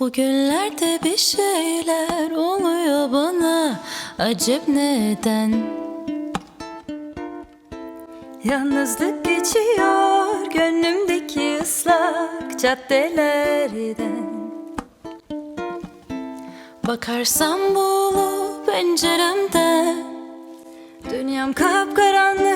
Bugünlerde bir şeyler oluyor bana. Acep neden? Yalnızlık geçiyor gönlümdeki ıslak caddelerden. Bakarsam bulup penceremde Dünyam kapkaranlık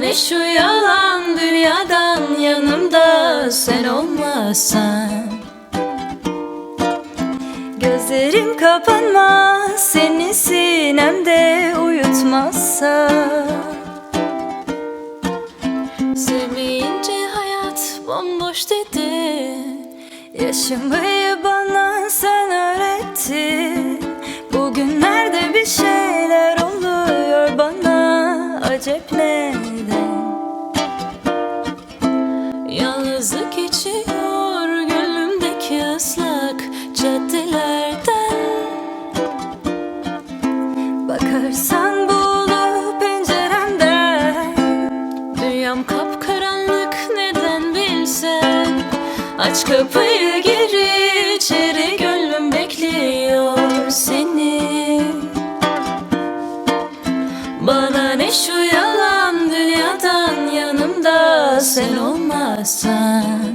ne şu yalan dünyadan yanımda sen olmasan? Gözlerim kapanmaz seni sinemde uyutmazsa? Sevmeyince hayat bomboş dedin Yaşamayı bana sen öğrettin Bugünlerde bir bana Acep neden? Yalnızlık geçiyor gönlümdeki ıslak caddelerden. Bakarsan bulup penceremden. Dünyam kapkaranlık neden bilsen? Aç kapıyı gir içeri gönlüm bekliyor seni. Bana ne şu sen olmazsan.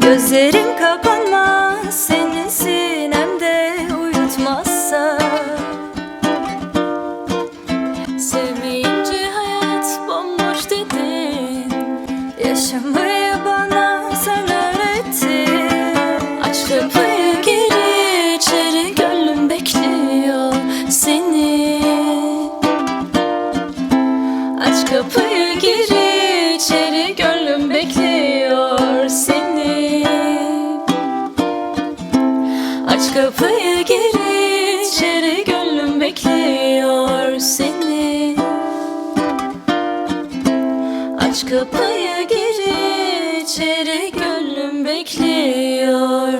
Gözlerim kapanmaz senin sinemde uyutmazsa. Sevmeyince hayat bomboş dedin Yaşamayı gir içeri gönlüm bekliyor seni. Aç kapıyı gir içeri gönlüm bekliyor seni. Aç kapıyı gir içeri gönlüm bekliyor